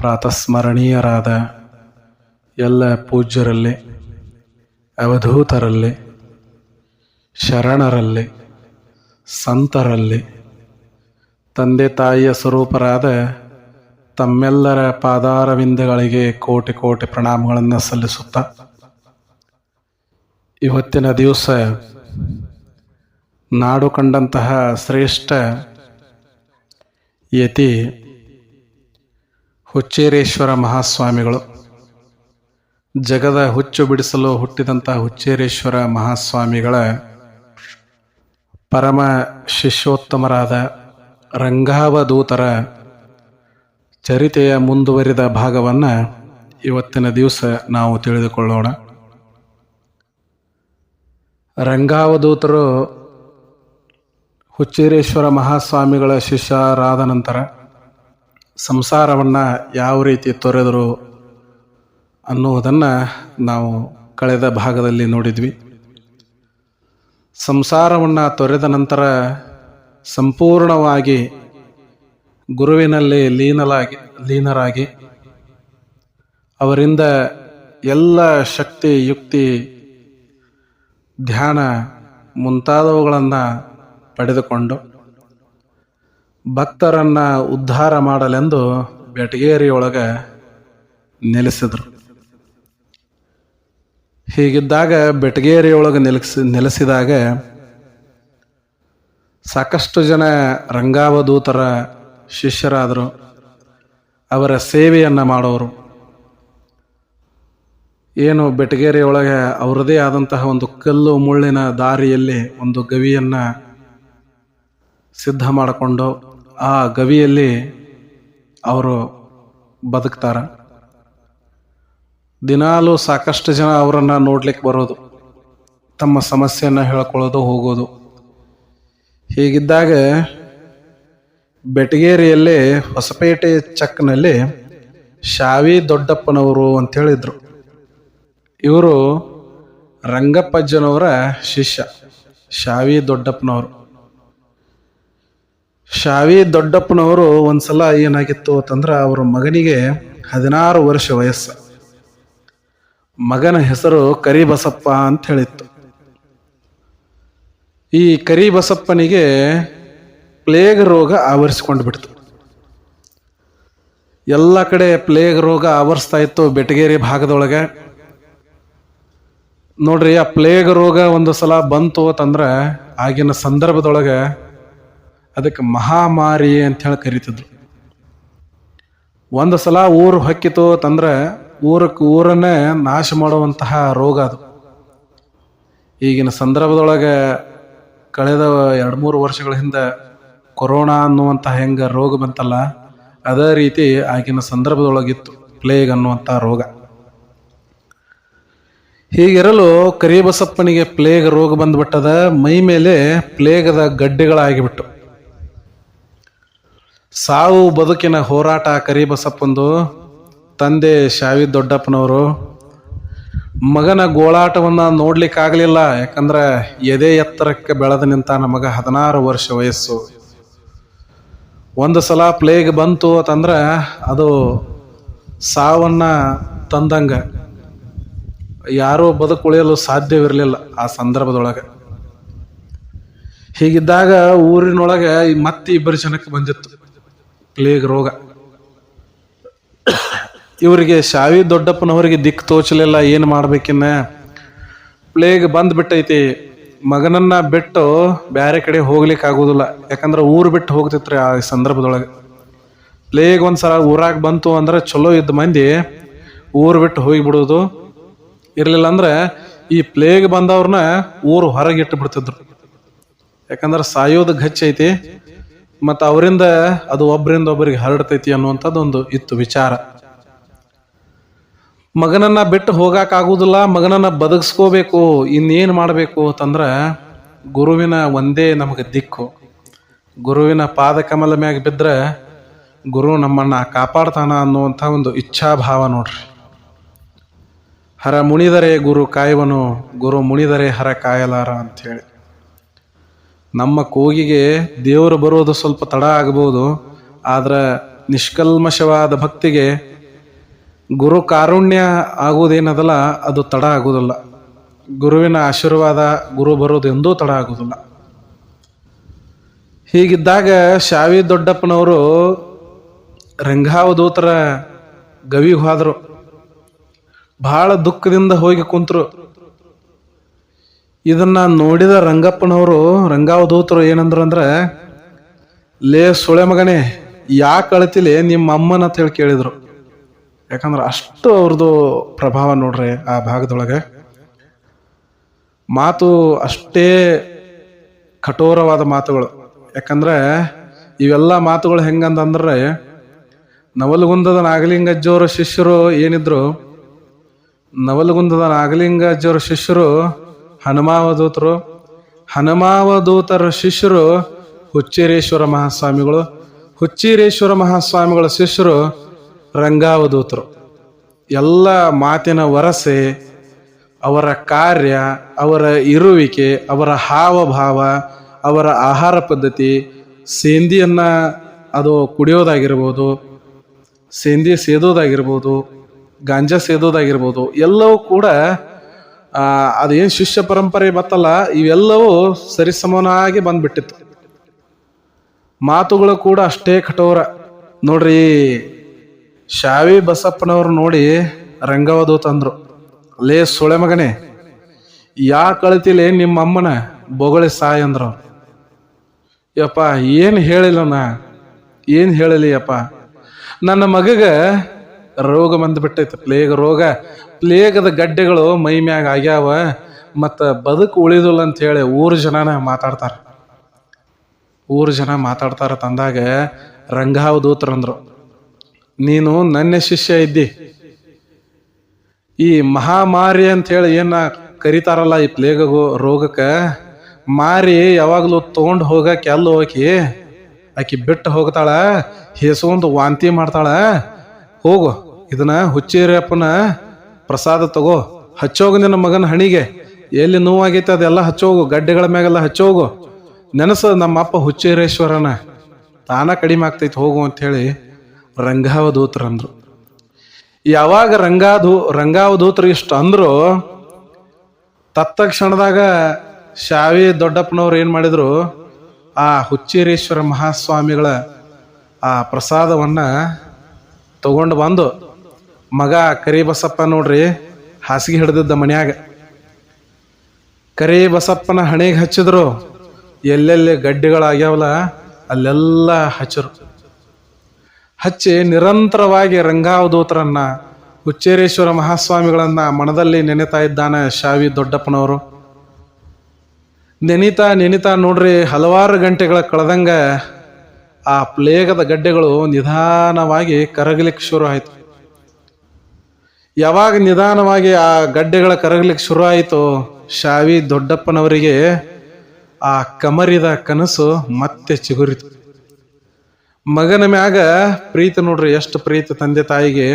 ಪ್ರಾತಸ್ಮರಣೀಯರಾದ ಎಲ್ಲ ಪೂಜ್ಯರಲ್ಲಿ, ಅವಧೂತರಲ್ಲಿ, ಶರಣರಲ್ಲಿ, ಸಂತರಲ್ಲಿ, ತಂದೆ ತಾಯಿಯ ಸ್ವರೂಪರಾದ ತಮ್ಮೆಲ್ಲರ ಪಾದಾರವಿಂದಗಳಿಗೆ ಕೋಟಿ ಕೋಟಿ ಪ್ರಣಾಮಗಳನ್ನು ಸಲ್ಲಿಸುತ್ತಾ ಇವತ್ತಿನ ದಿವಸ ನಾಡು ಕಂಡಂತಹ ಶ್ರೇಷ್ಠ ಯತಿ ಹುಚ್ಚೇರೇಶ್ವರ ಮಹಾಸ್ವಾಮಿಗಳು. ಜಗದ ಹುಚ್ಚು ಬಿಡಿಸಲು ಹುಟ್ಟಿದಂಥ ಹುಚ್ಚೇರೇಶ್ವರ ಮಹಾಸ್ವಾಮಿಗಳ ಪರಮ ಶಿಷ್ಯೋತ್ತಮರಾದ ರಂಗಾವಧೂತರ ಚರಿತೆಯ ಮುಂದುವರಿದ ಭಾಗವನ್ನು ಇವತ್ತಿನ ದಿವಸ ನಾವು ತಿಳಿದುಕೊಳ್ಳೋಣ. ರಂಗಾವಧೂತರು ಹುಚ್ಚೇರೇಶ್ವರ ಮಹಾಸ್ವಾಮಿಗಳ ಶಿಷ್ಯರಾದ ನಂತರ ಸಂಸಾರವನ್ನು ಯಾವ ರೀತಿ ತೊರೆದರು ಅನ್ನುವುದನ್ನು ನಾವು ಕಳೆದ ಭಾಗದಲ್ಲಿ ನೋಡಿದ್ವಿ. ಸಂಸಾರವನ್ನು ತೊರೆದ ನಂತರ ಸಂಪೂರ್ಣವಾಗಿ ಗುರುವಿನಲ್ಲಿ ಲೀನಲಾಗಿ, ಲೀನರಾಗಿ ಅವರಿಂದ ಎಲ್ಲ ಶಕ್ತಿ, ಯುಕ್ತಿ, ಧ್ಯಾನ ಮುಂತಾದವುಗಳನ್ನು ಪಡೆದುಕೊಂಡು ಭಕ್ತರನ್ನ ಉದ್ಧಾರ ಮಾಡಲೆಂದು ಬೆಟಗೇರಿಯೊಳಗೆ ನೆಲೆಸಿದರು. ಹೀಗಿದ್ದಾಗ ಬೆಟಗೇರಿಯೊಳಗೆ ನೆಲೆಸಿ, ನೆಲೆಸಿದಾಗ ಸಾಕಷ್ಟು ಜನ ರಂಗಾವಧೂತರ ಶಿಷ್ಯರಾದರು. ಅವರ ಸೇವೆಯನ್ನು ಮಾಡೋರು. ಏನು ಬೆಟಗೇರಿಯೊಳಗೆ ಅವರದೇ ಆದಂತಹ ಒಂದು ಕಲ್ಲು ಮುಳ್ಳಿನ ದಾರಿಯಲ್ಲಿ ಒಂದು ಗವಿಯನ್ನು ಸಿದ್ಧ ಮಾಡಿಕೊಂಡು ಆ ಗವಿಯಲ್ಲಿ ಅವರು ಬದುಕ್ತಾರೆ. ದಿನಾಲೂ ಸಾಕಷ್ಟು ಜನ ಅವರನ್ನು ನೋಡ್ಲಿಕ್ಕೆ ಬರೋದು, ತಮ್ಮ ಸಮಸ್ಯೆಯನ್ನು ಹೇಳ್ಕೊಳ್ಳೋದು, ಹೋಗೋದು. ಹೀಗಿದ್ದಾಗ ಬೆಟಗೇರಿಯಲ್ಲಿ ಹೊಸಪೇಟೆ ಚಕ್ನಲ್ಲಿ ಶಾವಿ ದೊಡ್ಡಪ್ಪನವರು ಅಂತ ಹೇಳಿದ್ರು ಇವರು ರಂಗಪ್ಪಜ್ಜನವರ ಶಿಷ್ಯ, ಶಾವಿ ದೊಡ್ಡಪ್ಪನವರು. ಶಾವಿ ದೊಡ್ಡಪ್ಪನವರು ಒಂದ್ಸಲ ಏನಾಗಿತ್ತು ಅಂತಂದ್ರೆ ಅವರ ಮಗನಿಗೆ ಹದಿನಾರು ವರ್ಷ ವಯಸ್ಸು. ಮಗನ ಹೆಸರು ಕರಿಬಸಪ್ಪ ಅಂತ ಹೇಳಿತ್ತು. ಈ ಕರಿಬಸಪ್ಪನಿಗೆ ಪ್ಲೇಗ್ ರೋಗ ಆವರಿಸಿಕೊಂಡು ಬಿಡ್ತು. ಎಲ್ಲ ಕಡೆ ಪ್ಲೇಗ್ ರೋಗ ಆವರಿಸ್ತಾ ಇತ್ತು ಬೆಟಗೇರಿ ಭಾಗದೊಳಗೆ. ನೋಡ್ರಿ, ಆ ಪ್ಲೇಗ್ ರೋಗ ಒಂದು ಸಲ ಬಂತು ಅಂತಂದ್ರೆ ಆಗಿನ ಸಂದರ್ಭದೊಳಗೆ ಅದಕ್ಕೆ ಮಹಾಮಾರಿ ಅಂತ ಹೇಳಿ ಕರಿತಿದ್ರು. ಒಂದು ಸಲ ಊರು ಹಕ್ಕಿತು ಅಂತಂದ್ರೆ ಊರಕ್ಕೆ ಊರನ್ನೇ ನಾಶ ಮಾಡುವಂತಹ ರೋಗ ಅದು. ಈಗಿನ ಸಂದರ್ಭದೊಳಗೆ ಕಳೆದ ಎರಡು ಮೂರು ವರ್ಷಗಳ ಹಿಂದೆ ಕೊರೋನಾ ಅನ್ನುವಂತಹ ಹೆಂಗೆ ರೋಗ ಬಂತಲ್ಲ, ಅದೇ ರೀತಿ ಆಗಿನ ಸಂದರ್ಭದೊಳಗಿತ್ತು ಪ್ಲೇಗ್ ಅನ್ನುವಂಥ ರೋಗ. ಹೀಗಿರಲು ಕರಿಬಸಪ್ಪನಿಗೆ ಪ್ಲೇಗ್ ರೋಗ ಬಂದ್ಬಿಟ್ಟದ, ಮೈ ಮೇಲೆ ಪ್ಲೇಗದ ಗಡ್ಡೆಗಳಾಗಿಬಿಟ್ಟು. ಸಾವು ಬದುಕಿನ ಹೋರಾಟ ಕರಿಬಸಪ್ಪಂದು ತಂದೆ ಶಾವಿ ದೊಡ್ಡಪ್ಪನವರು. ಮಗನ ಗೋಳಾಟವನ್ನು ನೋಡ್ಲಿಕ್ಕಾಗಲಿಲ್ಲ, ಯಾಕಂದ್ರೆ ಎದೆ ಎತ್ತರಕ್ಕೆ ಬೆಳೆದು ನಿಂತ ಮಗ ಹದಿನಾರು ವರ್ಷ ವಯಸ್ಸು. ಒಂದು ಸಲ ಪ್ಲೇಗ್ ಬಂತು ಅಂತಂದ್ರೆ ಅದು ಸಾವನ್ನ ತಂದಂಗ. ಯಾರೂ ಬದುಕುಳಿಯಲು ಸಾಧ್ಯವಿರಲಿಲ್ಲ ಆ ಸಂದರ್ಭದೊಳಗೆ. ಹೀಗಿದ್ದಾಗ ಊರಿನೊಳಗೆ ಮತ್ತೆ ಇಬ್ಬರು ಜನಕ್ಕೆ ಬಂದಿತ್ತು. ಪ್ಲೇಗ್ ರೋಗ. ಇವರಿಗೆ ಶಾವಿ ದೊಡ್ಡಪ್ಪನವರಿಗೆ ದಿಕ್ಕು ತೋಚಲಿಲ್ಲ, ಏನು ಮಾಡ್ಬೇಕಿನ್ನ? ಪ್ಲೇಗ್ ಬಂದ್ ಬಿಟ್ಟೈತಿ. ಮಗನನ್ನ ಬಿಟ್ಟು ಬೇರೆ ಕಡೆ ಹೋಗ್ಲಿಕ್ಕೆ ಆಗೋದಿಲ್ಲ. ಯಾಕಂದ್ರೆ ಊರು ಬಿಟ್ಟು ಹೋಗ್ತಿತ್ರಿ ಆ ಸಂದರ್ಭದೊಳಗೆ. ಪ್ಲೇಗ್ ಒಂದ್ಸಲ ಊರಾಗ ಬಂತು ಅಂದ್ರೆ ಚಲೋ ಇದ್ದ ಮಂದಿ ಊರು ಬಿಟ್ಟು ಹೋಗಿಬಿಡೋದು. ಇರಲಿಲ್ಲ ಅಂದ್ರೆ ಈ ಪ್ಲೇಗ್ ಬಂದವ್ರನ್ನ ಊರು ಹೊರಗೆ ಇಟ್ಟು ಬಿಡ್ತಿದ್ರು ಯಾಕಂದ್ರೆ ಸಾಯೋದು ಗಚ್ಚ ಐತಿ ಮತ್ತು ಅವರಿಂದ ಅದು ಒಬ್ಬರಿಂದ ಒಬ್ಬರಿಗೆ ಹರಡ್ತೈತಿ ಅನ್ನುವಂಥದ್ದೊಂದು ಇತ್ತು ವಿಚಾರ. ಮಗನನ್ನ ಬಿಟ್ಟು ಹೋಗಕ್ಕಾಗುದಿಲ್ಲ ಮಗನನ್ನ ಬದುಕಿಸ್ಕೋಬೇಕು ಇನ್ನೇನು ಮಾಡಬೇಕು ಅಂತಂದ್ರೆ ಗುರುವಿನ ಒಂದೇ ನಮಗೆ ದಿಕ್ಕು. ಗುರುವಿನ ಪಾದಕಮಲ ಮ್ಯಾಗ ಬಿದ್ದರೆ ಗುರು ನಮ್ಮನ್ನ ಕಾಪಾಡ್ತಾನ ಅನ್ನುವಂಥ ಒಂದು ಇಚ್ಛಾಭಾವ ನೋಡ್ರಿ. ಹರ ಮುಣಿದರೆ ಗುರು ಕಾಯುವನು, ಗುರು ಮುಣಿದರೆ ಹರ ಕಾಯಲಾರ ಅಂಥೇಳಿ ನಮ್ಮ ಕೂಗಿಗೆ ದೇವರು ಬರೋದು ಸ್ವಲ್ಪ ತಡ ಆಗಬಹುದು, ಆದರೆ ನಿಷ್ಕಲ್ಮಶವಾದ ಭಕ್ತಿಗೆ ಗುರು ಕಾರುಣ್ಯ ಆಗುವುದೇನದಲ್ಲ, ಅದು ತಡ ಆಗುವುದಿಲ್ಲ. ಗುರುವಿನ ಆಶೀರ್ವಾದ ಗುರು ಬರೋದು ಎಂದೂ ತಡ ಆಗುವುದಿಲ್ಲ. ಹೀಗಿದ್ದಾಗ ಶಾವಿ ದೊಡ್ಡಪ್ಪನವರು ರಂಗಾವಧೂತರ ಗವಿಗೆ ಹೋದರು. ಬಹಳ ದುಃಖದಿಂದ ಹೋಗಿ ಕುಂತರು. ಇದನ್ನ ನೋಡಿದ ರಂಗಪ್ಪನವರು, ರಂಗಾವಧೂತರು ಏನಂದ್ರು ಅಂದ್ರೆ ಲೇ ಸುಳೆ ಮಗನೇ, ಯಾಕೆ ಅಳತಿಲಿ? ನಿಮ್ಮ ಅಮ್ಮನ ಅಂತ ಹೇಳಿ ಕೇಳಿದ್ರು. ಯಾಕಂದ್ರೆ ಅಷ್ಟು ಅವ್ರದ್ದು ಪ್ರಭಾವ ನೋಡ್ರಿ ಆ ಭಾಗದೊಳಗೆ. ಮಾತು ಅಷ್ಟೇ ಕಠೋರವಾದ ಮಾತುಗಳು. ಯಾಕಂದ್ರೆ, ಇವೆಲ್ಲ ಮಾತುಗಳು ಹೆಂಗಂತಂದ್ರೆ ನವಲಗುಂದದ ನಾಗಲಿಂಗಜ್ಜವರ ಶಿಷ್ಯರು ಏನಿದ್ರು ನವಲಗುಂದದ ನಾಗಲಿಂಗಜ್ಜವರ ಶಿಷ್ಯರು ಹನುಮಾವಧೂತರು. ಹನುಮಾವಧೂತರ ಶಿಷ್ಯರು ಹುಚ್ಚಿರೇಶ್ವರ ಮಹಾಸ್ವಾಮಿಗಳು. ಹುಚ್ಚಿರೇಶ್ವರ ಮಹಾಸ್ವಾಮಿಗಳ ಶಿಷ್ಯರು ರಂಗಾವಧೂತರು. ಎಲ್ಲ ಮಾತಿನ ವರಸೆ, ಅವರ ಕಾರ್ಯ, ಅವರ ಇರುವಿಕೆ, ಅವರ ಹಾವಭಾವ, ಅವರ ಆಹಾರ ಪದ್ಧತಿ, ಸೇಂದಿಯನ್ನು ಅದು ಕುಡಿಯೋದಾಗಿರ್ಬೋದು, ಸೇಂದಿ ಸೇದೋದಾಗಿರ್ಬೋದು, ಗಾಂಜಾ ಸೇದೋದಾಗಿರ್ಬೋದು, ಎಲ್ಲವೂ ಕೂಡ ಆ, ಅದೇನು ಶಿಷ್ಯ ಪರಂಪರೆ ಬತ್ತಲ್ಲ ಇವೆಲ್ಲವೂ ಸರಿಸಮನಾಗಿ ಬಂದ್ಬಿಟ್ಟಿತ್ತು. ಮಾತುಗಳು ಕೂಡ ಅಷ್ಟೇ ಕಠೋರ. ನೋಡ್ರಿ ಶಾವಿ ಬಸಪ್ಪನವ್ರು ನೋಡಿ ರಂಗವಧು ತಂದ್ರು. ಲೇ ಸುಳೆ ಮಗನೇ ಯಾ ಕಳಿತಿಲೆ ನಿಮ್ಮ ಅಮ್ಮನ ಬೊಗಳಿ ಸಾಯ್ ಅಂದ್ರು. ಯಪ್ಪ ಏನು ಹೇಳಿಲ್ಲ ನಾ ಏನು ಹೇಳಲಿ ಯಪ್ಪ ನನ್ನ ಮಗಗ ರೋಗ ಬಂದ್ಬಿಟ್ಟೈತೆ. ಪ್ಲೇಗ್ ರೋಗ. ಪ್ಲೇಗದ ಗಡ್ಡೆಗಳು ಮೈ ಮ್ಯಾಗ ಆಗ್ಯಾವ. ಮತ್ತು ಬದುಕು ಉಳಿದಿಲ್ಲ ಅಂತ ಹೇಳಿ ಊರು ಜನನ ಮಾತಾಡ್ತಾರೆ. ಊರು ಜನ ಮಾತಾಡ್ತಾರ ತಂದಾಗ ರಂಗಾವಧೂತರಂದ್ರು. ನೀನು ನನ್ನ ಶಿಷ್ಯ ಇದ್ದಿ. ಈ ಮಹಾಮಾರಿ ಅಂತ ಹೇಳಿ ಏನ ಕರಿತಾರಲ್ಲ ಈ ಪ್ಲೇಗ ರೋಗಕ್ಕೆ? ಮಾರಿ ಯಾವಾಗಲೂ ತೊಗೊಂಡು ಹೋಗಕ್ಕೆ ಎಲ್ಲ ಹೋಗಿ, ಆಕಿ ಬಿಟ್ಟು ಹೋಗ್ತಾಳ ಹೆಸೊಂದು ವಾಂತಿ ಮಾಡ್ತಾಳ. ಹೋಗು, ಇದನ್ನ ಹುಚ್ಚೇರಿಯಪ್ಪನ ಪ್ರಸಾದ ತಗೋ. ಹಚ್ಚೋಗು ನಿನ್ನ ಮಗನ ಹಣಿಗೆ. ಎಲ್ಲಿ ನೋವಾಗೈತೆ ಅದೆಲ್ಲ ಹಚ್ಚೋಗು, ಗಡ್ಡೆಗಳ ಮ್ಯಾಗೆಲ್ಲ ಹಚ್ಚೋಗು. ನೆನಸ ನಮ್ಮ ಅಪ್ಪ ಹುಚ್ಚೇರೇಶ್ವರನ. ತಾನ ಕಡಿಮೆ ಆಗ್ತೈತೆ, ಹೋಗು ಅಂಥೇಳಿ ರಂಗಾವಧೂತರಂದ್ರು ಯಾವಾಗ ರಂಗಾಧೂ, ರಂಗಾವಧೂತ್ರ ಇಷ್ಟು ಅಂದ್ರು, ತತ್ತಕ್ಷಣದಾಗ ಶಾವಿ ದೊಡ್ಡಪ್ಪನವ್ರು ಏನು ಮಾಡಿದ್ರು, ಆ ಹುಚ್ಚೇರೇಶ್ವರ ಮಹಾಸ್ವಾಮಿಗಳ ಆ ಪ್ರಸಾದವನ್ನ ತಗೊಂಡು ಬಂದು ಮಗ ಕರಿ ಬಸಪ್ಪ ನೋಡ್ರಿ ಹಾಸಿಗೆ ಹಿಡ್ದಿದ್ದ ಮನ್ಯಾಗ. ಕರಿ ಬಸಪ್ಪನ ಹಣೆಗೆ ಹಚ್ಚಿದ್ರು. ಎಲ್ಲೆಲ್ಲಿ ಗಡ್ಡೆಗಳಾಗ್ಯಾವಲ್ಲ ಅಲ್ಲೆಲ್ಲ ಹಚ್ಚರು. ಹಚ್ಚಿ ನಿರಂತರವಾಗಿ ರಂಗಾವಧೂತರನ್ನ, ಹುಚ್ಚೇರೇಶ್ವರ ಮಹಾಸ್ವಾಮಿಗಳನ್ನ ಮನದಲ್ಲಿ ನೆನೆತಾ ಇದ್ದಾನೆ ಶಾವಿ ದೊಡ್ಡಪ್ಪನವರು. ನೆನಿತಾ ನೆನಿತಾ ನೋಡ್ರಿ ಹಲವಾರು ಗಂಟೆಗಳ ಕಳೆದಂಗ ಆ ಪ್ಲೇಗದ ಗಡ್ಡೆಗಳು ನಿಧಾನವಾಗಿ ಕರಗಲಿಕ್ಕೆ ಶುರು ಆಯಿತು. ಯಾವಾಗ ನಿಧಾನವಾಗಿ ಆ ಗಡ್ಡೆಗಳ ಕರಗಲಿಕ್ಕೆ ಶುರು ಆಯಿತು, ಶಾವಿ ದೊಡ್ಡಪ್ಪನವರಿಗೆ ಆ ಕಮರಿದ ಕನಸು ಮತ್ತೆ ಚಿಗುರಿತು. ಮಗನ ಮ್ಯಾಗ ಪ್ರೀತಿ ನೋಡ್ರಿ, ಎಷ್ಟು ಪ್ರೀತಿ ತಂದೆ ತಾಯಿಗೆ.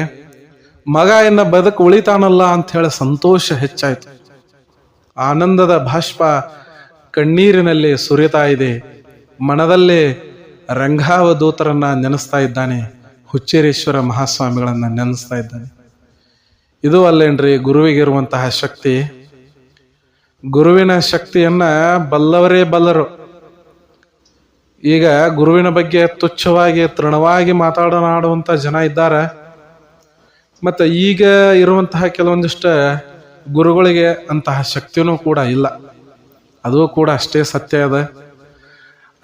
ಮಗ ಎನ್ನ ಬದುಕು ಉಳಿತಾನಲ್ಲ ಅಂತ ಹೇಳಿ ಸಂತೋಷ ಹೆಚ್ಚಾಯ್ತು. ಆನಂದದ ಭಾಷ್ಪ ಕಣ್ಣೀರಿನಲ್ಲಿ ಸುರಿತಾ ಇದೆ, ಮನದಲ್ಲೇ ರಂಗಾವಧೂತರನ್ನ ನೆನೆಸ್ತಾ ಇದ್ದಾನೆ. ಹುಚ್ಚೇರೇಶ್ವರ ಮಹಾಸ್ವಾಮಿಗಳನ್ನ ನೆನೆಸ್ತಾ ಇದ್ದಾನೆ. ಇದು ಅಲ್ಲೇನ್ರಿ, ಗುರುವಿಗಿರುವಂತಹ ಶಕ್ತಿ. ಗುರುವಿನ ಶಕ್ತಿಯನ್ನ ಬಲ್ಲವರೇ ಬಲ್ಲರು. ಈಗ ಗುರುವಿನ ಬಗ್ಗೆ ತುಚ್ಛವಾಗಿ, ತೃಣವಾಗಿ ಮಾತಾಡನಾಡುವಂಥ ಜನ ಇದ್ದಾರೆ. ಮತ್ತು ಈಗ ಇರುವಂತಹ ಕೆಲವೊಂದಿಷ್ಟು ಗುರುಗಳಿಗೆ ಅಂತಹ ಶಕ್ತಿನೂ ಕೂಡ ಇಲ್ಲ. ಅದು ಕೂಡ ಅಷ್ಟೇ ಸತ್ಯ ಅದ.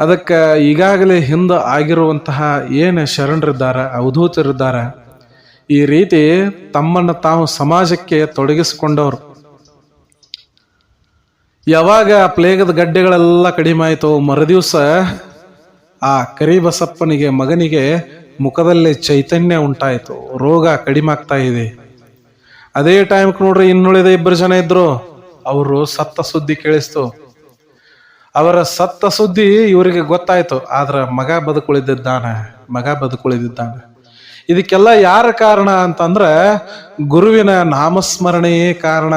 ಅದಕ್ಕೆ ಈಗಾಗಲೇ ಹಿಂದೆ ಆಗಿರುವಂತಹ ಏನು ಶರಣರಿದ್ದಾರೆ, ಅವಧೂತರಿದ್ದಾರೆ, ಈ ರೀತಿ ತಮ್ಮನ್ನು ತಾವು ಸಮಾಜಕ್ಕೆ ತೊಡಗಿಸಿಕೊಂಡವರು. ಯಾವಾಗ ಪ್ಲೇಗದ ಗಡ್ಡೆಗಳೆಲ್ಲ ಕಡಿಮೆ ಆಯಿತು, ಮರುದಿವಸ ಆ ಕರಿಬಸಪ್ಪನಿಗೆ, ಮಗನಿಗೆ ಮುಖದಲ್ಲಿ ಚೈತನ್ಯ ಉಂಟಾಯಿತು, ರೋಗ ಕಡಿಮೆ ಆಗ್ತಾ ಇದೆ. ಅದೇ ಟೈಮ್ಗೆ ನೋಡ್ರಿ, ಇನ್ನುಳಿದ ಇಬ್ಬರು ಜನ ಇದ್ರು, ಅವರು ಸತ್ತ ಸುದ್ದಿ ಕೇಳಿಸ್ತು. ಅವರ ಸತ್ತ ಸುದ್ದಿ ಇವರಿಗೆ ಗೊತ್ತಾಯ್ತು, ಆದ್ರ ಮಗ ಬದುಕುಳಿದಿದ್ದಾನೆ ಮಗ ಬದುಕುಳಿದಿದ್ದಾನೆ. ಇದಕ್ಕೆಲ್ಲ ಯಾರ ಕಾರಣ ಅಂತಂದ್ರೆ ಗುರುವಿನ ನಾಮಸ್ಮರಣೆಯೇ ಕಾರಣ,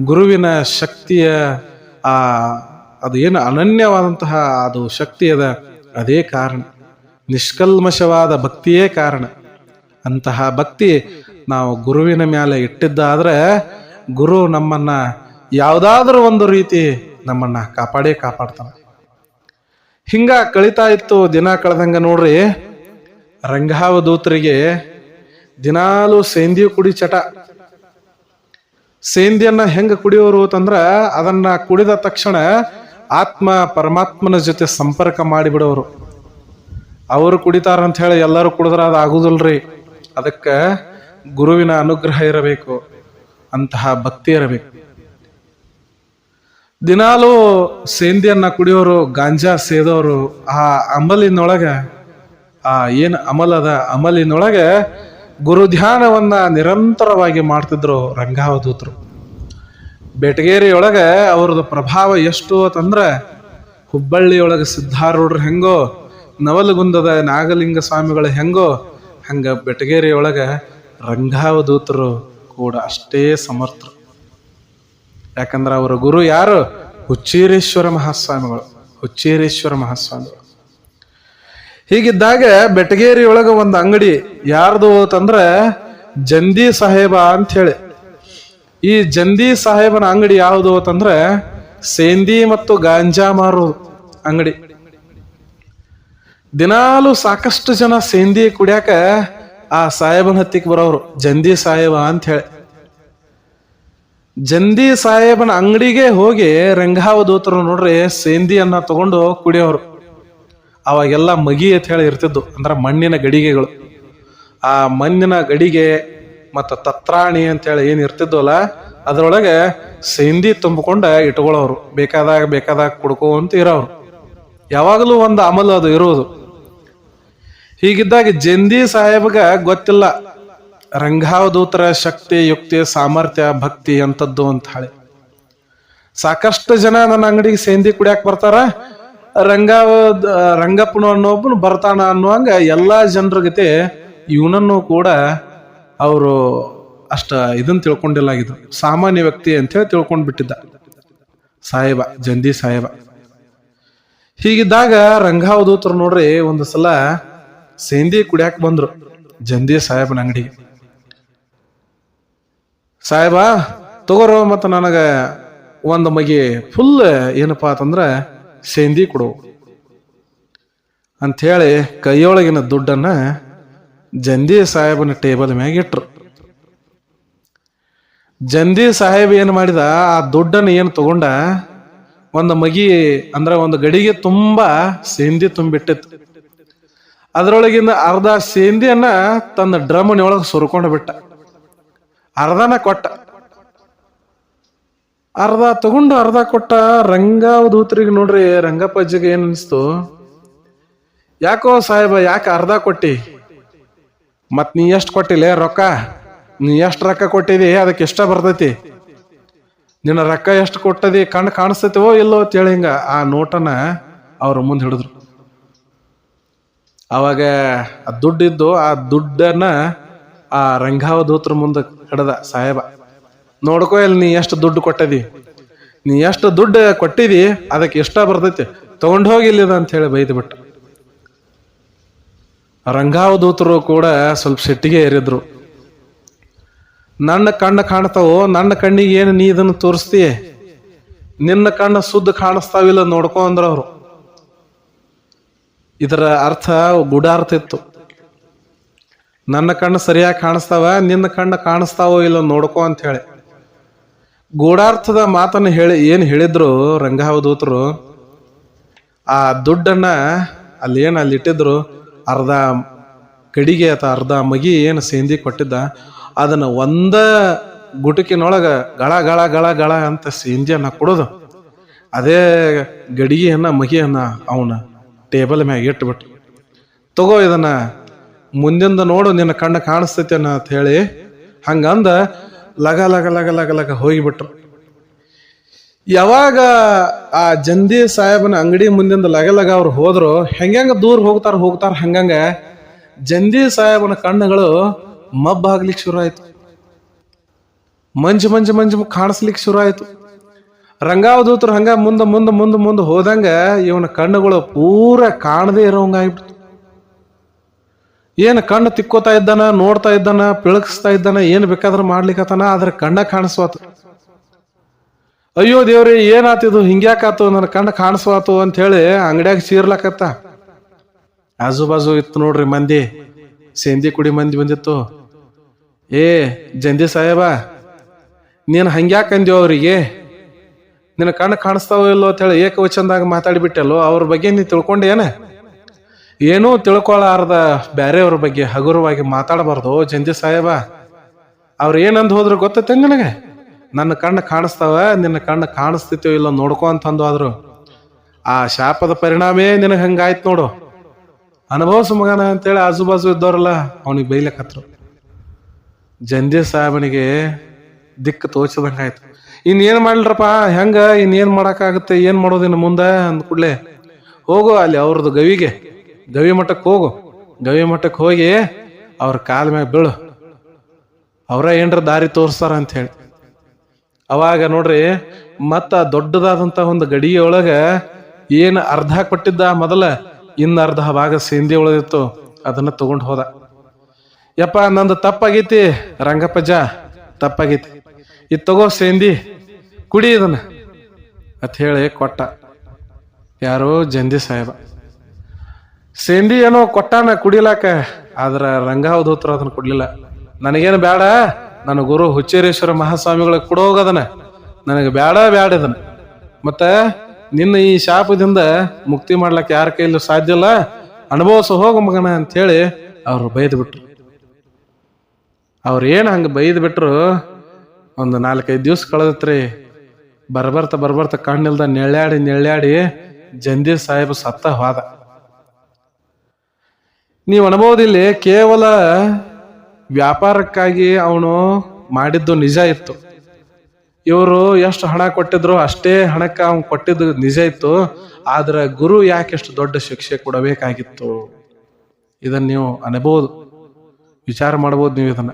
ಗುರುವಿನ ಶಕ್ತಿಯ, ಆ, ಅದು ಏನು ಅನನ್ಯವಾದಂತಹ ಅದು ಶಕ್ತಿ ಅದ ಅದೇ ಕಾರಣ. ನಿಷ್ಕಲ್ಮಶವಾದ ಭಕ್ತಿಯೇ ಕಾರಣ. ಅಂತಹ ಭಕ್ತಿ ನಾವು ಗುರುವಿನ ಮೇಲೆ ಇಟ್ಟಿದ್ದಾದ್ರೆ ಗುರು ನಮ್ಮನ್ನ ಯಾವುದಾದ್ರೂ ಒಂದು ರೀತಿ ನಮ್ಮನ್ನ ಕಾಪಾಡೇ ಕಾಪಾಡ್ತಾನೆ. ಹಿಂಗ ಕಳಿತಾ ಇತ್ತು ದಿನ ಕಳೆದಂಗ ನೋಡ್ರಿ ರಂಗಾವಧೂತರಿಗೆ ದಿನಾಲು ಸೇಂದಿ ಕುಡಿ ಚಟ. ಸೇಂದಿಯನ್ನ ಹೆಂಗ ಕುಡಿಯೋರು ಅಂತಂದ್ರ ಅದನ್ನ ಕುಡಿದ ತಕ್ಷಣ ಆತ್ಮ ಪರಮಾತ್ಮನ ಜೊತೆ ಸಂಪರ್ಕ ಮಾಡಿಬಿಡೋರು. ಅವರು ಕುಡಿತಾರ ಅಂತ ಹೇಳಿ ಎಲ್ಲರೂ ಕುಡಿದ್ರ ಅದು ಆಗುದಿಲ್ರಿ. ಅದಕ್ಕೆ ಗುರುವಿನ ಅನುಗ್ರಹ ಇರಬೇಕು. ಅಂತಹ ಭಕ್ತಿ ಇರಬೇಕು. ದಿನಾಲು ಸೇಂದಿಯನ್ನ ಕುಡಿಯೋರು, ಗಾಂಜಾ ಸೇದೋರು, ಆ ಅಮಲಿನೊಳಗೆ ಆ ಏನು ಅಮಲದ ಅದ, ಅಮಲಿನೊಳಗೆ ಗುರು ಧ್ಯಾನವನ್ನ ನಿರಂತರವಾಗಿ ಮಾಡ್ತಿದ್ರು ರಂಗಾವಧೂತರು. ಬೆಟಗೇರಿಯೊಳಗೆ ಅವ್ರದ್ದು ಪ್ರಭಾವ ಎಷ್ಟು ಅಂತಂದ್ರೆ, ಹುಬ್ಬಳ್ಳಿಯೊಳಗೆ ಸಿದ್ಧಾರೂಢರು ಹೆಂಗೋ, ನವಲಗುಂದದ ನಾಗಲಿಂಗ ಸ್ವಾಮಿಗಳು ಹೆಂಗೋ, ಹಂಗ ಬೆಟಗೇರಿಯೊಳಗೆ ರಂಗಾವಧೂತರು ಕೂಡ ಅಷ್ಟೇ ಸಮರ್ಥರು. ಯಾಕಂದ್ರೆ ಅವರ ಗುರು ಯಾರು? ಹುಚ್ಚೀರೇಶ್ವರ ಮಹಾಸ್ವಾಮಿಗಳು. ಹುಚ್ಚೀರೇಶ್ವರ ಮಹಾಸ್ವಾಮಿಗಳು. ಹೀಗಿದ್ದಾಗ ಬೆಟಗೇರಿ ಒಳಗ ಒಂದು ಅಂಗಡಿ ಯಾರ್ದು ಅಂತಂದ್ರೆ ಜಂದಿ ಸಾಹೇಬ ಅಂತ ಹೇಳಿ ಈ ಜಂದಿ ಸಾಹೇಬನ ಅಂಗಡಿ ಯಾವುದು ಅಂತಂದ್ರೆ ಸೇಂದಿ ಮತ್ತು ಗಾಂಜಾ ಮಾರು ಅಂಗಡಿ. ದಿನಾಲು ಸಾಕಷ್ಟು ಜನ ಸೇಂದಿ ಕುಡಿಯಾಕ ಆ ಸಾಹೇಬನ ಹತ್ತಿಗೆ ಬರೋರು ಜಂದಿ ಸಾಹೇಬ ಅಂತ ಹೇಳಿ ಜಂದಿ ಸಾಹೇಬನ ಅಂಗಡಿಗೆ ಹೋಗಿ ರಂಗಾವಧೂತರು ನೋಡ್ರಿ ಸೇಂದಿಯನ್ನ ತಗೊಂಡು ಕುಡಿಯೋರು. ಅವಾಗೆಲ್ಲ ಮಗಿ ಅಂತ ಹೇಳಿ ಇರ್ತಿದ್ದು, ಅಂದ್ರೆ ಮಣ್ಣಿನ ಗಡಿಗೆಗಳು. ಆ ಮಣ್ಣಿನ ಗಡಿಗೆ ಮತ್ತು ತತ್ರಾಣಿ ಅಂತೇಳಿ ಏನು ಇರ್ತಿದ್ವಲ್ಲ, ಅದರೊಳಗೆ ಸೇಂದಿ ತುಂಬಿಕೊಂಡ ಇಟ್ಕೊಳ್ಳೋರು. ಬೇಕಾದಾಗ ಬೇಕಾದಾಗ ಕುಡ್ಕೊಂತ ಇರೋರು. ಯಾವಾಗಲೂ ಒಂದು ಅಮಲು ಅದು ಇರೋದು ಹೀಗಿದ್ದಾಗ ಜಂದಿ ಸಾಹೇಬ್ಗ ಗೊತ್ತಿಲ್ಲ. ರಂಗಾವಧೂತರ ಶಕ್ತಿ, ಯುಕ್ತಿ, ಸಾಮರ್ಥ್ಯ, ಭಕ್ತಿ ಅಂತದ್ದು ಅಂತ ಹೇಳಿ. ಸಾಕಷ್ಟು ಜನ ನನ್ನ ಅಂಗಡಿಗೆ ಸೇಂದಿ ಕುಡಿಯಾಕ ಬರ್ತಾರ. ರಂಗಾವ ರಂಗಪ್ಪನು ಅನ್ನೋಬ್ಬನು ಬರ್ತಾನ ಅನ್ನುವಂಗ ಎಲ್ಲಾ ಜನರ ಗತೆ ಇವನನ್ನು ಕೂಡ ಅವರು ಅಷ್ಟ ಇದನ್ನ ತಿಳ್ಕೊಂಡಿಲ್ಲ ಆಗಿದ್ರು. ಸಾಮಾನ್ಯ ವ್ಯಕ್ತಿ ಅಂತೇಳಿ ತಿಳ್ಕೊಂಡ್ ಬಿಟ್ಟಿದ್ದ. ಸಾಹೇಬ, ಜಂದಿ ಸಾಹೇಬ. ಹೀಗಿದ್ದಾಗ ರಂಗಾವಧೂತರು ನೋಡ್ರಿ ಒಂದು ಸಲ ಸೇಂದಿ ಕುಡಿಯಾಕ ಬಂದ್ರು ಜಂದಿ ಸಾಹೇಬನ ಅಂಗಡಿಗೆ. ಸಾಹೇಬ, ತಗೋರೋ ಮತ್ತು ನನಗೆ ಒಂದು ಮಗಿ ಫುಲ್ ಏನಪ್ಪಾ ಅಂತಂದ್ರೆ ಸೇಂದಿ ಕೊಡು. ಅಂಥೇಳಿ ಕೈಯೊಳಗಿನ ದುಡ್ಡನ್ನ ಜಂದಿ ಸಾಹೇಬನ ಟೇಬಲ್ ಮ್ಯಾಗ ಇಟ್ರು. ಜಂದಿ ಸಾಹೇಬ್ ಏನು ಮಾಡಿದ, ಆ ದುಡ್ಡನ್ನು ಏನು ತಗೊಂಡ, ಒಂದು ಮಗಿ ಅಂದ್ರೆ ಒಂದು ಗಡಿಗೆ ತುಂಬಾ ಸೇಂದಿ ತುಂಬಿಟ್ಟಿತ್ತು. ಅದರೊಳಗಿನ ಅರ್ಧ ಸೇಂದಿಯನ್ನ ತನ್ನ ಡ್ರಮ್ನೊಳಗೆ ಸುರ್ಕೊಂಡು ಬಿಟ್ಟ. ಅರ್ಧನ ಕೊಟ್ಟ. ಅರ್ಧ ತಗೊಂಡು ಅರ್ಧ ಕೊಟ್ಟ ರಂಗಾವಧೂತರಿಗೆ ನೋಡ್ರಿ ರಂಗಪ್ಪಜ್ಜಿಗೆ ಏನ್ ಅನ್ಸ್ತು? ಯಾಕೋ ಸಾಹೇಬ, ಯಾಕೆ ಅರ್ಧ ಕೊಟ್ಟಿ? ಮತ್ ನೀ ಎಷ್ಟು ಕೊಟ್ಟಿಲ್ಲ ರೊಕ್ಕ? ನೀ ಎಷ್ಟು ರೊಕ್ಕ ಕೊಟ್ಟಿದಿ? ಅದಕ್ಕೆ ಎಷ್ಟ ಬರ್ತೈತಿ. ನಿನ್ನ ರೊಕ್ಕ ಎಷ್ಟು ಕೊಟ್ಟದಿ? ಕಣ್ಣು ಕಾಣಿಸ್ತೈತಿವೋ ಇಲ್ಲೋ ಅಂತೇಳಿ ಹಿಂಗ ಆ ನೋಟನ ಅವ್ರ ಮುಂದೆ ಹಿಡಿದ್ರು. ಅವಾಗ ಆ ದುಡ್ಡಿದ್ದು, ಆ ದುಡ್ಡನ್ನ ಆ ರಂಗಾವಧೂತ್ರ ಮುಂದೆ ಹಿಡ್ದ ಸಾಹೇಬ, ನೋಡ್ಕೋ ಇಲ್ಲಿ ನೀ ಎಷ್ಟು ದುಡ್ಡು ಕೊಟ್ಟದಿ? ನೀ ಎಷ್ಟು ದುಡ್ಡು ಕೊಟ್ಟಿದಿ? ಅದಕ್ಕೆ ಇಷ್ಟ ಬರ್ತೈತಿ? ತಗೊಂಡು ಹೋಗಿ ಇಲ್ಲಿದ ಅಂತ ಹೇಳಿ ಬೈದು ಬಿಟ್ಟು. ರಂಗಾವಧೂತರು ಕೂಡ ಸ್ವಲ್ಪ ಸಿಟ್ಟಿಗೆ ಏರಿದ್ರು. ನನ್ನ ಕಣ್ಣು ಕಾಣ್ತಾವೋ? ನನ್ನ ಕಣ್ಣಿಗೆ ಏನು ನೀ ಇದನ್ನು ತೋರಿಸ್ತೀಯ? ನಿನ್ನ ಕಣ್ಣು ಸುದ್ದ ಕಾಣಿಸ್ತಾವಿಲ್ಲ ನೋಡ್ಕೊ ಅವರು. ಇದರ ಅರ್ಥ ಗೂಢಾರ್ಥ ಇತ್ತು ನನ್ನ ಕಣ್ಣು ಸರಿಯಾಗಿ ಕಾಣಿಸ್ತಾವ, ನಿನ್ನ ಕಣ್ಣು ಕಾಣಿಸ್ತಾವೋ ಇಲ್ಲ ನೋಡ್ಕೋ ಅಂತ ಹೇಳಿ. ಗೂಢಾರ್ಥದ ಮಾತನ್ನು ಹೇಳಿ ಏನು ಹೇಳಿದ್ರು ರಂಗಾವಧೂತರು ಆ ದುಡ್ಡನ್ನ ಅಲ್ಲಿ ಏನು ಅಲ್ಲಿ ಇಟ್ಟಿದ್ರು? ಅರ್ಧ ಕಡಿಗೆ ಅಥವಾ ಅರ್ಧ ಮಗಿ ಏನು ಸೇಂದಿ ಕೊಟ್ಟಿದ್ದ, ಅದನ್ನ ಒಂದ ಗುಟುಕಿನೊಳಗೆ ಗಳ ಗಳ ಗಳ ಗಳ ಅಂತ ಸೇಂದಿಯನ್ನ ಕೊಡೋದು. ಅದೇ ಗಡಿಗೆಯನ್ನ ಮಗಿಯನ್ನ ಅವನ ಟೇಬಲ್ ಮ್ಯಾಗ ಇಟ್ಬಿಟ್ಟು ತಗೋ ಇದನ್ನ ಮುಂದಿಂದ ನೋಡು, ನಿನ್ನ ಕಣ್ಣು ಕಾಣಿಸ್ತೈತೆ ಅಂತ ಹೇಳಿ ಹಂಗಂದ ಲಗ ಲಗ ಲಗ ಲಗ ಲಗ ಹೋಗಿಬಿಟ್ರು. ಯಾವಾಗ ಆ ಜಂದಿ ಸಾಹೇಬನ ಅಂಗಡಿ ಮುಂದಿಂದ ಲಗ ಲಗ ಅವ್ರು ಹೋದ್ರು ಹೆಂಗಂಗ ದೂರ ಹೋಗ್ತಾರ ಹೋಗ್ತಾರ ಹಂಗಂಗ ಜಂದಿ ಸಾಹೇಬನ ಕಣ್ಣುಗಳು ಮಬ್ಬಾಗ್ಲಿಕ್ಕೆ ಶುರು ಆಯ್ತು. ಮಂಜು ಮಂಜು ಮಂಜು ಕಾಣಿಸ್ಲಿಕ್ಕೆ ಶುರು ಆಯ್ತು. ರಂಗಾವಧೂತರು ಹಂಗ ಮುಂದೆ ಮುಂದೆ ಮುಂದೆ ಮುಂದೆ ಹೋದಂಗ ಇವನ ಕಣ್ಣುಗಳು ಪೂರ ಕಾಣದೇ ಇರೋಂಗ ಆಗ್ಬಿಡ್ತು. ಏನು ಕಣ್ಣು ತಿಕ್ಕೋತಾ ಇದ್ದಾನ, ನೋಡ್ತಾ ಇದ್ದಾನ, ಪಿಳಗಿಸ್ತಾ ಇದ್ದಾನ, ಏನು ಬೇಕಾದ್ರೂ ಮಾಡ್ಲಿಕ್ಕತ್ತಾನ ಆದ್ರೆ ಕಣ್ಣ ಕಾಣಿಸ್ವಾತು. ಅಯ್ಯೋ ದೇವ್ರಿ ಏನಾತಿದು ಹಿಂಗ್ಯಾಕಾತು? ನನ್ನ ಕಣ್ಣು ಕಾಣಿಸ್ವಾತು ಅಂತ ಹೇಳಿ ಅಂಗಡ್ಯಾಗ ಚೀರ್ಲಕತ್ತ ಆಜು ಬಾಜು ಇತ್ತು ನೋಡ್ರಿ ಮಂದಿ. ಸೇಂದಿ ಕುಡಿ ಮಂದಿ ಬಂದಿತ್ತು. ಏ, ಜಂದಿ ಸಾಹೇಬ, ನೀನು ಹಂಗ್ಯಾಕೆ ಅಂದ್ಯೋ ಅವರಿಗೆ? ನಿನ್ನ ಕಣ್ಣು ಕಾಣಿಸ್ತಾವೋ ಇಲ್ಲೋ ಅಂತ ಹೇಳಿ ಏಕವಚನದಾಗ ಮಾತಾಡಿಬಿಟ್ಟಲ್ಲೋ, ಅವ್ರ ಬಗ್ಗೆ ನೀ ತಿಳ್ಕೊಂಡೇನ ಏನೂ ತಿಳ್ಕೊಳ್ಳಾರದ ಬ್ಯಾರೆಯವ್ರ ಬಗ್ಗೆ ಹಗುರವಾಗಿ ಮಾತಾಡಬಾರ್ದು ಜಂಜಿ ಸಾಹೇಬ. ಅವ್ರು ಏನಂದ್ ಹೋದ್ರು ಗೊತ್ತೈತೆ ನಿನಗೆ? ನನ್ನ ಕಣ್ಣು ಕಾಣಿಸ್ತಾವ, ನಿನ್ನ ಕಣ್ಣು ಕಾಣಿಸ್ತಿತ್ತೋ ಇಲ್ಲ ನೋಡ್ಕೊ ಅಂತಂದು ಆದ್ರು ಆ ಶಾಪದ ಪರಿಣಾಮೇ ನಿನಗೆ ಹಂಗಾಯ್ತು ನೋಡು. ಅನುಭವ ಮಗನ ಅಂತೇಳಿ ಆಜು ಬಾಜು ಇದ್ದವ್ರಲ್ಲ ಅವನಿಗೆ ಬೈಲಕ್ಕತ್ರು ಜಂಜಿ ಸಾಹೇಬನಿಗೆ ದಿಕ್ಕು ತೋಚದಂಗಾಯ್ತು. ಇನ್ನೇನು ಮಾಡ್ಲರಪ್ಪ, ಹೆಂಗ, ಇನ್ನೇನು ಮಾಡೋಕ್ಕಾಗುತ್ತೆ, ಏನು ಮಾಡೋದಿನ್ನು ಮುಂದೆ ಅಂದ ಕೂಡಲೇ ಹೋಗು ಅಲ್ಲಿ ಅವ್ರದ್ದು ಗವಿಗೆ. ಗವಿ ಮಠಕ್ಕೆ ಹೋಗು. ಗವಿ ಮಠಕ್ಕೆ ಹೋಗಿ ಅವ್ರ ಕಾಲ ಮ್ಯಾಗ ಬೀಳು. ಅವರ ಏನರ ದಾರಿ ತೋರಿಸ್ತಾರ ಅಂತ ಹೇಳಿ. ಅವಾಗ ನೋಡ್ರಿ, ಮತ್ತ ದೊಡ್ಡದಾದಂತ ಒಂದು ಗಡಿಯೊಳಗ ಏನು ಅರ್ಧ ಕೊಟ್ಟಿದ್ದ ಮೊದಲ, ಇನ್ನ ಅರ್ಧ ಭಾಗ ಸೇಂದಿ ಉಳಿದಿತ್ತು ಅದನ್ನ ತಗೊಂಡು ಹೋದ. ಯಪ್ಪ, ನಂದು ತಪ್ಪಾಗೈತಿ ರಂಗಪ್ಪಜ್ಜ ತಪ್ಪಾಗೈತಿ. ಇದು ತಗೋ ಸೇಂದಿ, ಕುಡಿ ಇದನ್ನ, ಅಂತ ಹೇಳಿ ಕೊಟ್ಟ. ಯಾರೋ ಜಂದಿ ಸಾಹೇಬ. ಸೇಂದಿ ಏನೋ ಕೊಟ್ಟಾನ ಕುಡಿಲಾಕ ಆದ್ರ ರಂಗಾವಧೂತ್ರ ಅದನ್ನ ಕೊಡ್ಲಿಲ್ಲ. ನನಗೇನು ಬೇಡ ನನ್ನ ಗುರು ಹುಚ್ಚೇರೇಶ್ವರ ಮಹಾಸ್ವಾಮಿಗಳಿಗೆ ಕೊಡೋಗದನ ನನಗೆ ಬೇಡ ಬೇಡ ಇದನ್ನ. ಮತ್ತ ನಿನ್ನ ಈ ಶಾಪದಿಂದ ಮುಕ್ತಿ ಮಾಡ್ಲಿಕ್ಕೆ ಯಾರ ಕೈಲೂ ಸಾಧ್ಯ ಇಲ್ಲ. ಅನುಭವಿಸ ಹೋಗು ಮಗನ ಅಂತ ಹೇಳಿ ಅವ್ರು ಬೈದು ಬಿಟ್ರು ಅವ್ರು ಏನು ಹಂಗೆ ಬೈದು ಬಿಟ್ರು ಒಂದು ನಾಲ್ಕೈದು ದಿವ್ಸ ಕಳೆದತ್ರಿ ಬರ್ಬರ್ತ ಬರ್ಬರ್ತ ಕಣ್ಣಿಲ್ದ ನೆಳ್ಯಾಡಿ ನೆಳ್ಯಾಡಿ ಜಂದೀರ್ ಸಾಹೇಬ್ ಸತ್ತ ಹೋದ. ನೀವು ಅನುಭವದಲ್ಲಿ ಕೇವಲ ವ್ಯಾಪಾರಕ್ಕಾಗಿ ಅವನು ಮಾಡಿದ್ದು ನಿಜ ಇತ್ತು. ಇವರು ಎಷ್ಟು ಹಣ ಕೊಟ್ಟಿದ್ರು ಅಷ್ಟೇ ಹಣಕ್ಕೆ ಅವ್ನು ಕೊಟ್ಟಿದ್ದು ನಿಜ ಇತ್ತು. ಆದ್ರೆ ಗುರು ಯಾಕೆ ಎಷ್ಟು ದೊಡ್ಡ ಶಿಕ್ಷೆ ಕೊಡಬೇಕಾಗಿತ್ತು? ಇದನ್ನು ನೀವು ಅನ್ಬೋದು. ವಿಚಾರ ಮಾಡ್ಬೋದು ನೀವು ಇದನ್ನ.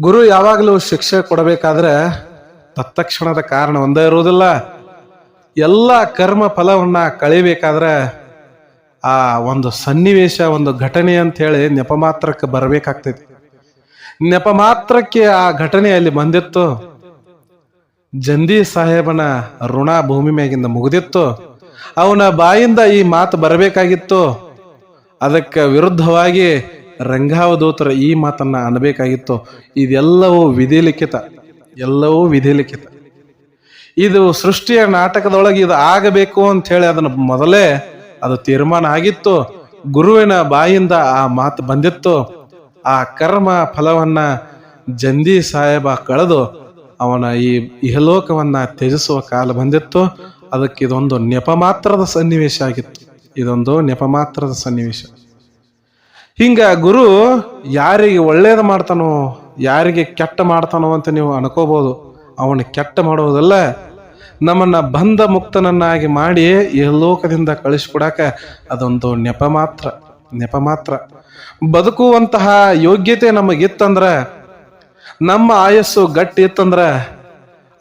ಗುರು ಯಾವಾಗಲೂ ಶಿಕ್ಷೆ ಕೊಡಬೇಕಾದ್ರೆ ತತ್ಕ್ಷಣದ ಕಾರಣ ಒಂದೇ ಇರುವುದಿಲ್ಲ. ಎಲ್ಲ ಕರ್ಮ ಫಲವನ್ನ ಕಳಿಬೇಕಾದ್ರೆ ಆ ಒಂದು ಸನ್ನಿವೇಶ, ಒಂದು ಘಟನೆ ಅಂತ ಹೇಳಿ ನೆಪ ಮಾತ್ರಕ್ಕೆ ಬರಬೇಕಾಗ್ತೈತಿ. ನೆಪ ಮಾತ್ರಕ್ಕೆ ಆ ಘಟನೆ ಅಲ್ಲಿ ಬಂದಿತ್ತು. ಜಂದಿ ಸಾಹೇಬನ ಋಣ ಭೂಮಿ ಮ್ಯಾಗಿಂದ ಮುಗಿದಿತ್ತು. ಅವನ ಬಾಯಿಂದ ಈ ಮಾತು ಬರಬೇಕಾಗಿತ್ತು. ಅದಕ್ಕೆ ವಿರುದ್ಧವಾಗಿ ರಂಗಾವಧೂತರ ಈ ಮಾತನ್ನ ಅನ್ಬೇಕಾಗಿತ್ತು ಇದೆಲ್ಲವೂ ವಿಧಿಲಿಖಿತ, ಎಲ್ಲವೂ ವಿಧಿಲಿಖಿತ. ಇದು ಸೃಷ್ಟಿಯ ನಾಟಕದೊಳಗೆ ಇದು ಆಗಬೇಕು ಅಂತ ಹೇಳಿ ಅದನ್ನ ಮೊದಲೇ ಅದು ತೀರ್ಮಾನ ಆಗಿತ್ತು. ಗುರುವಿನ ಬಾಯಿಂದ ಆ ಮಾತು ಬಂದಿತ್ತು. ಆ ಕರ್ಮ ಫಲವನ್ನ ಜಂದಿ ಸಾಹೇಬ ಕಳೆದು ಅವನ ಈ ಇಹಲೋಕವನ್ನ ತ್ಯಜಿಸುವ ಕಾಲ ಬಂದಿತ್ತು. ಅದಕ್ಕೆ ಇದೊಂದು ನೆಪ ಮಾತ್ರದ ಸನ್ನಿವೇಶ ಆಗಿತ್ತು. ಇದೊಂದು ನೆಪ ಮಾತ್ರದ ಸನ್ನಿವೇಶ. ಹಿಂಗ ಗುರು ಯಾರಿಗೆ ಒಳ್ಳೇದು ಮಾಡ್ತಾನೋ, ಯಾರಿಗೆ ಕೆಟ್ಟ ಮಾಡ್ತಾನೋ ಅಂತ ನೀವು ಅನ್ಕೋಬಹುದು ಅವನು ಕೆಟ್ಟ ಮಾಡೋದಲ್ಲ ನಮ್ಮನ್ನ ಬಂಧ ಮುಕ್ತನನ್ನಾಗಿ ಮಾಡಿ ಈ ಲೋಕದಿಂದ ಕಳಿಸ್ಕೊಡಾಕ ಅದೊಂದು ನೆಪ ಮಾತ್ರ ನೆಪ ಮಾತ್ರ. ಬದುಕುವಂತಹ ಯೋಗ್ಯತೆ ನಮಗಿತ್ತಂದ್ರ, ನಮ್ಮ ಆಯಸ್ಸು ಗಟ್ಟಿ ಇತ್ತಂದ್ರ,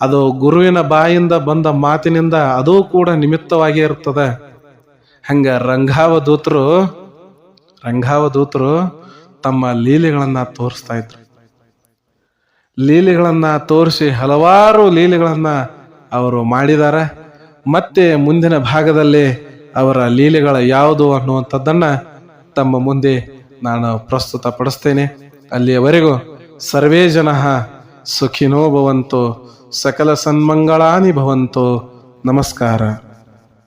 ಅದು ಗುರುವಿನ ಬಾಯಿಂದ ಬಂದ ಮಾತಿನಿಂದ ಅದು ಕೂಡ ನಿಮಿತ್ತವಾಗಿ ಇರ್ತದೆ ಹಂಗ ರಂಗಾವಧೂತರು ರಂಗಾವಧೂತರು ತಮ್ಮ ಲೀಲೆಗಳನ್ನ ತೋರಿಸ್ತಾ ಇದ್ರು. ಲೀಲೆಗಳನ್ನ ತೋರಿಸಿ ಹಲವಾರು ಲೀಲೆಗಳನ್ನ ಅವರು ಮಾಡಿದ್ದಾರೆ. ಮತ್ತೆ ಮುಂದಿನ ಭಾಗದಲ್ಲಿ ಅವರ ಲೀಲೆಗಳ ಯಾವುದು ಅನ್ನುವಂಥದ್ದನ್ನು ತಮ್ಮ ಮುಂದೆ ನಾನು ಪ್ರಸ್ತುತ ಪಡಿಸ್ತೇನೆ ಅಲ್ಲಿಯವರೆಗೂ ಸರ್ವೇ ಜನ ಸುಖಿನೋ ಭವಂತು, ಸಕಲ ಸನ್ಮಂಗಳಾನಿ ಭವಂತು. ನಮಸ್ಕಾರ.